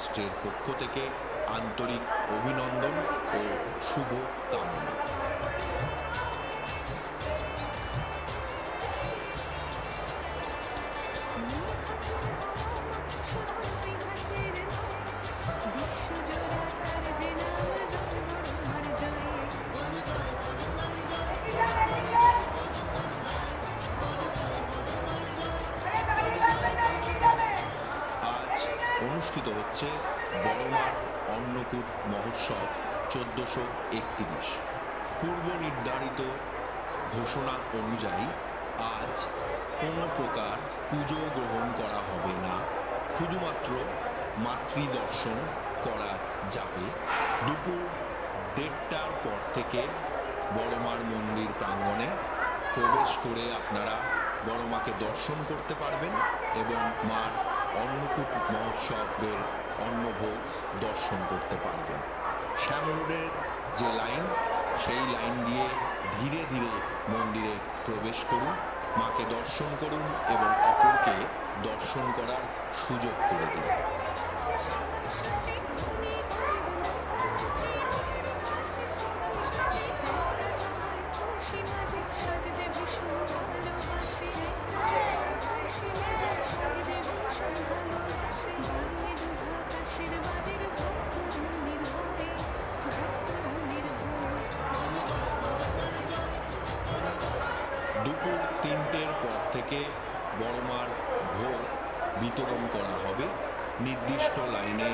ট্রাস্টের পক্ষ থেকে আন্তরিক অভিনন্দন ও শুভ কামনা অনুষ্ঠিত হচ্ছে বড়মার অন্নকূট মহোৎসব চোদ্দশো একত্রিশ। পূর্ব নির্ধারিত ঘোষণা অনুযায়ী আজ কোনো প্রকার পুজো গ্রহণ করা হবে না, শুধুমাত্র মাতৃদর্শন করা যাবে। দুপুর দেড়টার পর থেকে বড়মার মন্দির প্রাঙ্গণে প্রবেশ করে আপনারা বড় মাকে দর্শন করতে পারবেন এবং মার অন্নকূট মহোৎসবের অন্নভোগ দর্শন করতে পারবেন। শ্যাম রোডের যে লাইন, সেই লাইন দিয়ে ধীরে ধীরে মন্দিরে প্রবেশ করুন, মাকে দর্শন করুন এবং অপরকে দর্শন করার সুযোগ করে দিন। দুপুর তিনটের পর থেকে বড়মার ভোগ বিতরণ করা হবে। নির্দিষ্ট লাইনে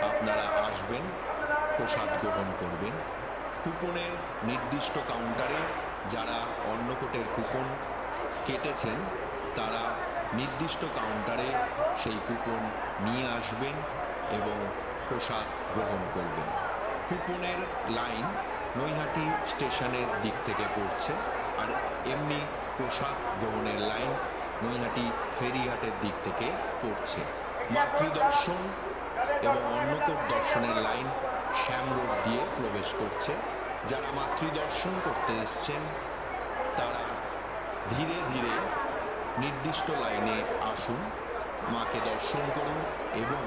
আপনারা আসবেন, প্রসাদ গ্রহণ করবেন। কুপনের নির্দিষ্ট কাউন্টারে যারা অন্নকূটের কুপন কেটেছেন, তারা নির্দিষ্ট কাউন্টারে সেই কুপন নিয়ে আসবেন এবং প্রসাদ গ্রহণ করবেন। কুপনের লাইন নৈহাটি স্টেশনের দিক থেকে পড়ছে। আর এমনি প্রসাদ গ্রহণের লাইন নৈহাটি ফেরিঘাটের দিক থেকে পড়ছে। মাতৃদর্শন এবং অন্নকূট দর্শনের লাইন শ্যাম রোড দিয়ে প্রবেশ করছে। যারা মাতৃদর্শন করতে এসছেন, তারা ধীরে ধীরে নির্দিষ্ট লাইনে আসুন, মাকে দর্শন করুন এবং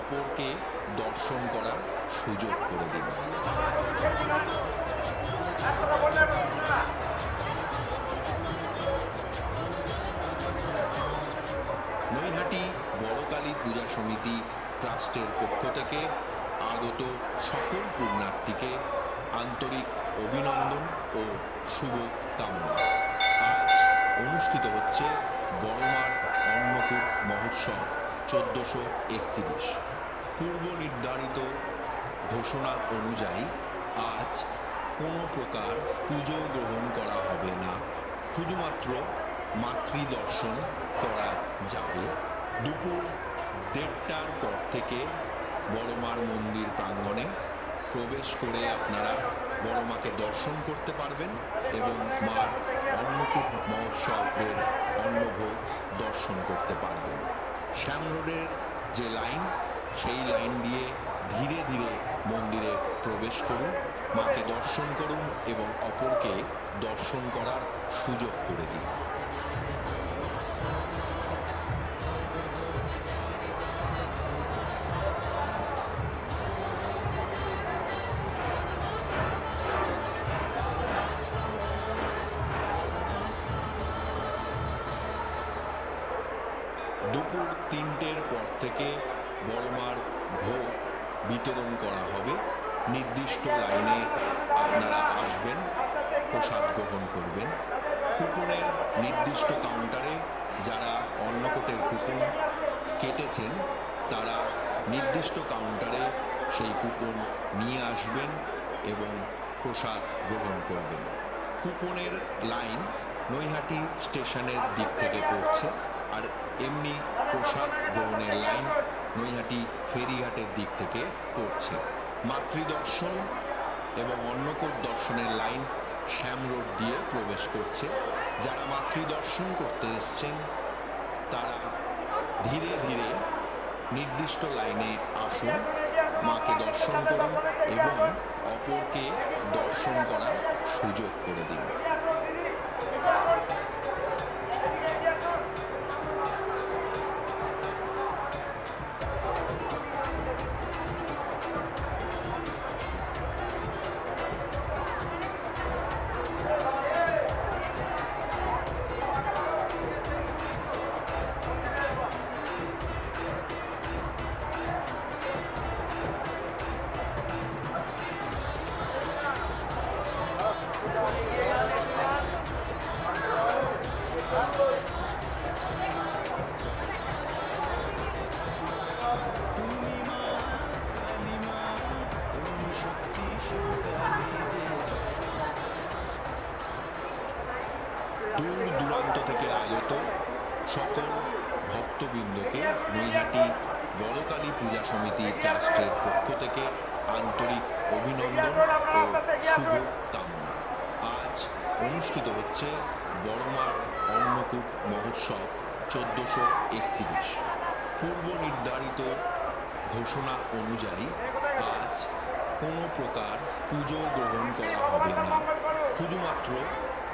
অপরকে দর্শন করার সুযোগ করে দিন। সমিতি ট্রাস্টের পক্ষ থেকে আগত সকল পুণ্যার্থীকে আন্তরিক অভিনন্দন ও শুভ কামনা আজ অনুষ্ঠিত হচ্ছে বড়মার অন্নকূট মহোৎসব চোদ্দশো একত্রিশ। পূর্ব নির্ধারিত ঘোষণা অনুযায়ী আজ কোনো প্রকার পুজো গ্রহণ করা হবে না। শুধুমাত্র মাতৃদর্শন করা যাবে। দুপুর দেড়টার পর থেকে বড়মার মন্দির প্রাঙ্গণে প্রবেশ করে আপনারা বড় মাকে দর্শন করতে পারবেন এবং মার অন্নকূট মহোৎসবের অন্নভোগ দর্শন করতে পারবেন। শ্যাম রোডের যে লাইন, সেই লাইন দিয়ে ধীরে ধীরে মন্দিরে প্রবেশ করুন, মাকে দর্শন করুন এবং অপরকে দর্শন করার সুযোগ করে দিন। নির্দিষ্ট লাইনে আপনারা আসবেন, প্রসাদ গ্রহণ করবেন। কুপনের নির্দিষ্ট কাউন্টারে যারা অন্নকূটের কুপন কেটেছেন, তারা নির্দিষ্ট কাউন্টারে সেই কুপন নিয়ে আসবেন এবং প্রসাদ গ্রহণ করবেন। কুপনের লাইন নৈহাটি স্টেশনের দিক থেকে পড়ছে আর এমনি প্রসাদ গ্রহণের লাইন নৈহাটি ফেরিঘাটের দিক থেকে পড়ছে। মাতৃদর্শন এবং অন্নকূট দর্শনের লাইন শ্যাম রোড দিয়ে প্রবেশ করছে। যারা মাতৃদর্শন করতে এসছেন, তারা ধীরে ধীরে নির্দিষ্ট লাইনে আসুন, মাকে দর্শন করুন এবং অপরকে দর্শন করার সুযোগ করে দিন। সকল ভক্তবৃন্দকে নৈহাটি বড়কালী পূজা সমিতি ট্রাস্টের পক্ষ থেকে আন্তরিক অভিনন্দন ও শুভ কামনা আজ অনুষ্ঠিত হচ্ছে বড়মার অন্নকূট মহোৎসব চোদ্দশো একত্রিশ। পূর্ব নির্ধারিত ঘোষণা অনুযায়ী আজ কোনো প্রকার পুজো গ্রহণ করা হবে না। শুধুমাত্র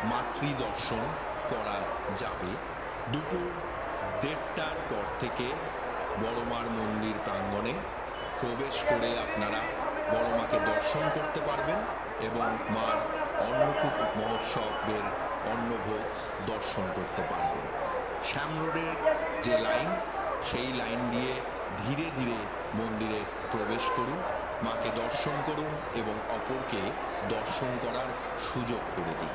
মাতৃদর্শন করা যাবে। দুপুর দেড়টার পর থেকে বড়মার মন্দির প্রাঙ্গণে প্রবেশ করে আপনারা বড়মাকে দর্শন করতে পারবেন এবং মার অন্নকূট মহোৎসবের অন্নভোগ দর্শন করতে পারবেন। শ্যাম রোডের যে লাইন, সেই লাইন দিয়ে ধীরে ধীরে মন্দিরে প্রবেশ করুন, মাকে দর্শন করুন এবং অপরকে দর্শন করার সুযোগ করে দিন।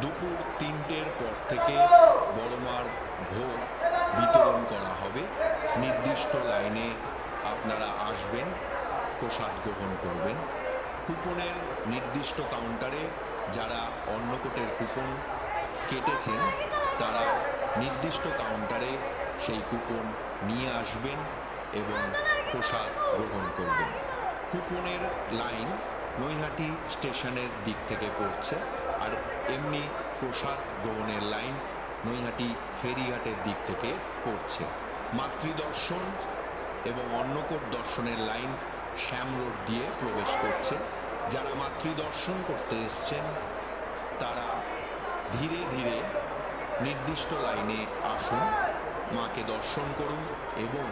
দুপুর তিনটের পর থেকে বড়মার ভোগ বিতরণ করা হবে। নির্দিষ্ট লাইনে আপনারা আসবেন, প্রসাদ গ্রহণ করবেন। কুপনের নির্দিষ্ট কাউন্টারে যারা অন্নকোটের কুপন কেটেছেন, তারা নির্দিষ্ট কাউন্টারে সেই কুপন নিয়ে আসবেন এবং প্রসাদ গ্রহণ করবেন। কুপনের লাইন নৈহাটি স্টেশনের দিক থেকে পড়ছে। আর এমনি প্রসাদ গ্রহণের লাইন নৈহাটি ফেরিঘাটের দিক থেকে পড়ছে। মাতৃদর্শন এবং অন্নকোট দর্শনের লাইন শ্যাম রোড দিয়ে প্রবেশ করছে। যারা মাতৃদর্শন করতে এসছেন, তারা ধীরে ধীরে নির্দিষ্ট লাইনে আসুন, মাকে দর্শন করুন এবং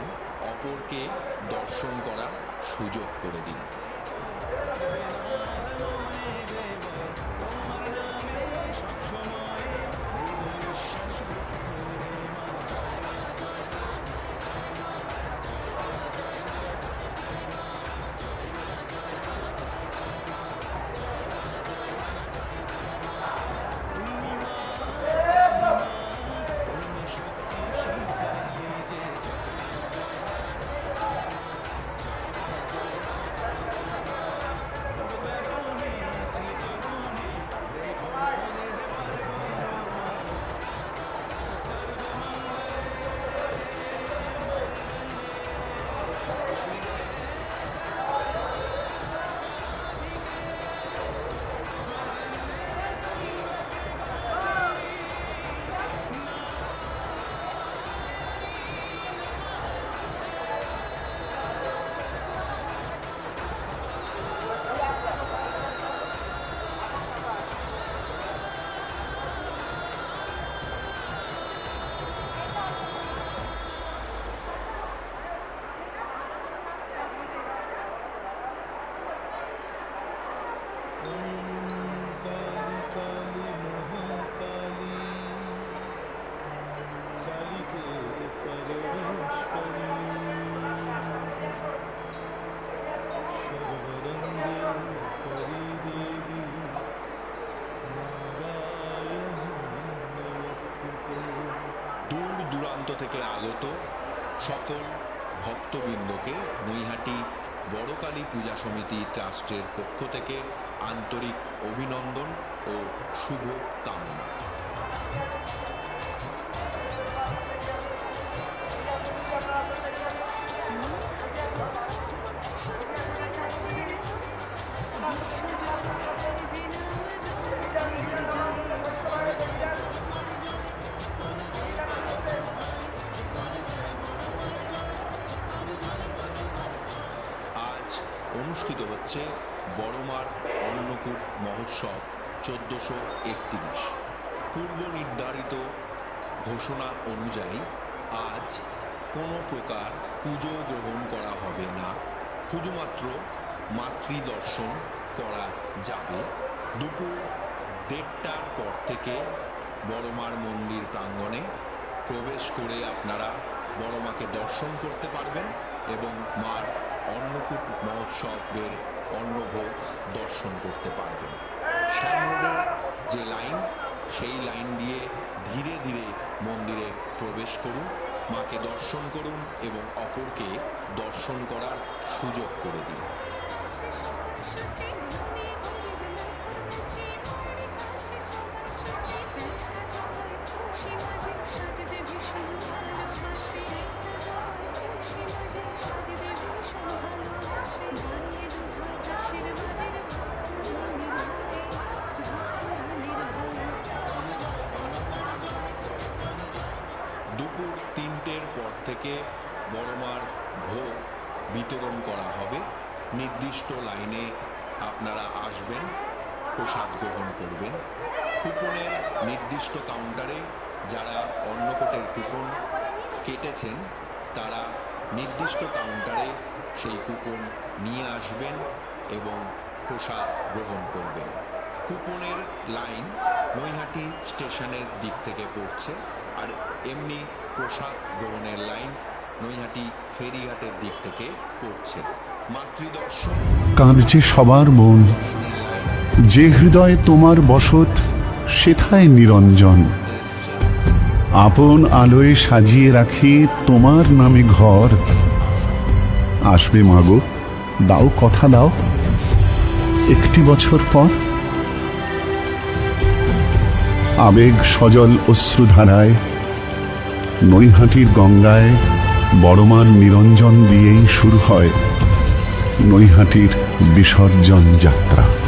অপরকে দর্শন করার সুযোগ করে দিন। দূর দূরান্ত থেকে আগত সকল ভক্তবৃন্দকে নৈহাটি বড়কালী পূজা সমিতি ট্রাস্টের পক্ষ থেকে আন্তরিক অভিনন্দন ও শুভ কামনা হচ্ছে বড়মার অন্নকূট মহোৎসব চোদ্দশো একত্রিশ। পূর্ব নির্ধারিত ঘোষণা অনুযায়ী আজ কোনো প্রকার পুজো গ্রহণ করা হবে না। শুধুমাত্র মাতৃদর্শন করা যাবে। দুপুর দেড়টার পর থেকে বড়মার মন্দির প্রাঙ্গণে প্রবেশ করে আপনারা বড়মাকে দর্শন করতে পারবেন এবং মার অন্নকূট মহোৎসবের অন্নভোগ দর্শন করতে পারবেন। শ্যাম রোডের যে লাইন, সেই লাইন দিয়ে ধীরে ধীরে মন্দিরে প্রবেশ করুন, মাকে দর্শন করুন এবং অপরকে দর্শন করার সুযোগ করে দিন। নির্দিষ্ট লাইনে আপনারা আসবেন, প্রসাদ গ্রহণ করবেন। কুপনের নির্দিষ্ট কাউন্টারে যারা অন্নকোটের কুপন কেটেছেন, তারা নির্দিষ্ট কাউন্টারে সেই কুপন নিয়ে আসবেন এবং প্রসাদ গ্রহণ করবেন। কুপনের লাইন নৈহাটি স্টেশনের দিক থেকে পড়ছে আর এমনি প্রসাদ গ্রহণের লাইন নৈহাটি ফেরিঘাটের দিক থেকে পড়ছে। কাঁদছে সবার মন। যে হৃদয়ে তোমার বসত, সেথায় নিরঞ্জন। আপন আলোয় সাজিয়ে রাখি তোমার নামে ঘর। আসবে মাগো দাও কথা দাও। একটি বছর পর আবেগ সজল অশ্রুধারায়, নৈহাটির গঙ্গায় বড়মার নিরঞ্জন দিয়েই শুরু হয়। নৈহাটির বিসর্জন যাত্রা।